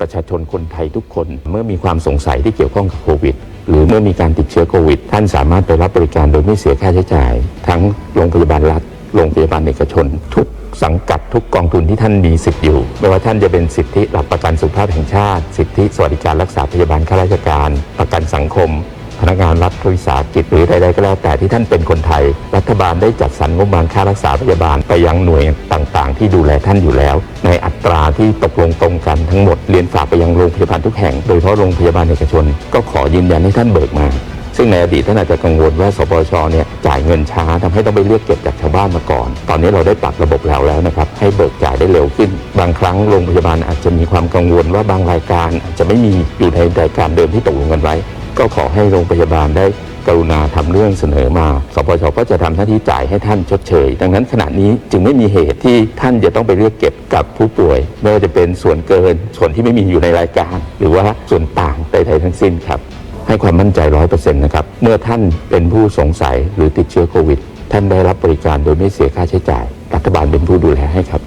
ประชาชนคนไทยทุกคน เมื่อมีความสงสัยที่เกี่ยวข้องกับโควิด หรือเมื่อมีการติดเชื้อโควิด ท่านสามารถไปรับบริการโดยไม่เสียค่าใช้จ่าย ทั้งโรงพยาบาลรัฐโรงพยาบาลเอกชน ทุกสังกัดทุกกองทุนที่ท่านมีสิทธิ์อยู่ ไม่ว่าท่านจะเป็นสิทธิหลักประกันสุขภาพแห่งชาติ สิทธิสวัสดิการรักษาพยาบาลข้าราชการ ประกันสังคม พนักงานรัฐวิสาหกิจหรือใดๆก็แล้วแต่ที่ท่านเป็นคนไทย รัฐบาลได้จัดสรรงบประมาณค่ารักษาพยาบาลไปยังหน่วยต่างๆ ที่ดูแลท่านอยู่แล้ว ในอัตราที่ตกลงตรงกันทั้งหมดเรียนฝากไปยังโรงพยาบาลทุกแห่งโดยเฉพาะโรงพยาบาลเอกชน ก็ขอยืนยันให้ท่านเบิกมาซึ่งในอดีตท่านอาจจะกังวลว่าสปชเนี่ยจ่ายเงินช้าทำให้ต้องไปเรียกเก็บจากชาวบ้านมาก่อน ตอนนี้เราได้ปรับระบบแล้วแล้วนะครับ ให้เบิกจ่ายได้เร็วขึ้น บางครั้งโรงพยาบาลอาจจะมีความกังวลว่าบางรายการอาจจะไม่มีอยู่ในรายการเดิมที่ตกลงกันไว้ ก็ขอให้โรงพยาบาลได้ กรุณาทำเรื่องเสนอมา สปชก็จะทำหน้าที่จ่ายให้ท่านชดเชย ดังนั้นขณะนี้จึงไม่มีเหตุที่ท่านจะต้องไปเรียกเก็บกับผู้ป่วย ไม่ว่าจะเป็นส่วนเกิน ส่วนที่ไม่มีอยู่ในรายการ หรือว่าส่วนต่างใดๆทั้งสิ้นครับ ให้ความมั่นใจร้อยเปอร์เซ็นต์นะครับ เมื่อท่านเป็นผู้สงสัยหรือติดเชื้อโควิด ท่านได้รับบริการโดยไม่เสียค่าใช้จ่าย รัฐบาลเป็นผู้ดูแลให้ครับ